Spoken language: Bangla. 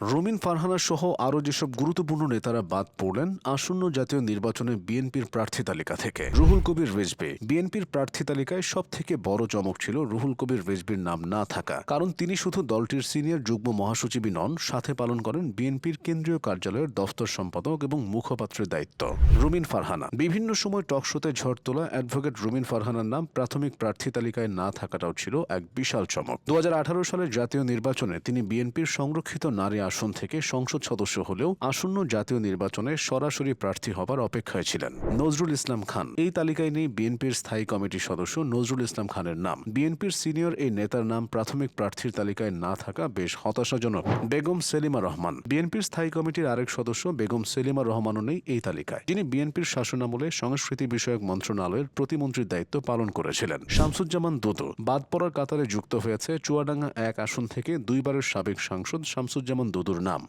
রুমিন ফারহানা সহ আরও যেসব গুরুত্বপূর্ণ নেতারা বাদ পড়লেন, আসন্ন জাতীয় নির্বাচনে বিএনপির প্রার্থী তালিকা থেকে। রুহুল কবির রেজবে বিএনপির প্রার্থী তালিকায় সব থেকে বড় চমক ছিল রুহুল কবির রেজবির নাম না থাকা। কারণ তিনি শুধু দলটির সিনিয়র যুগ্ম মহাসচিবই নন, সাথে পালন করেন বিএনপির কেন্দ্রীয় কার্যালয়ের দফতর সম্পাদক এবং মুখপাত্রের দায়িত্ব। রুমিন ফারহানা। বিভিন্ন সময় টকশোতে ঝড় তোলা অ্যাডভোকেট রুমিন ফারহানার নাম প্রাথমিক প্রার্থী তালিকায় না থাকাটাও ছিল এক বিশাল চমক। দু হাজার আঠারো সালের জাতীয় নির্বাচনে তিনি বিএনপির সংরক্ষিত নারী আসন থেকে সংসদ সদস্য হলেও আসন্ন জাতীয় নির্বাচনে সরাসরি প্রার্থী হবার অপেক্ষায় ছিলেন। নজরুল ইসলাম খান। এই তালিকায় নেই বিএনপির স্থায়ী কমিটির সদস্য নজরুল ইসলাম খানের নাম। বিএনপির সিনিয়র এই নেতার নাম প্রাথমিক প্রার্থীর তালিকায় না থাকা বেশ হতাশাজনক। বেগম সেলিমা রহমান। বিএনপির স্থায়ী কমিটির আরেক সদস্য বেগম সেলিমা রহমানও নেই এই তালিকায়। যিনি বিএনপির শাসনামলে সংস্কৃতি বিষয়ক মন্ত্রণালয়ের প্রতিমন্ত্রীর দায়িত্ব পালন করেছিলেন। শামসুজ্জামান দুদু। বাদ পড়ার কাতারে যুক্ত হয়েছে চুয়াডাঙ্গা এক আসন থেকে দুইবারের সাবেক সাংসদ শামসুজ্জামান দুদুর নাম।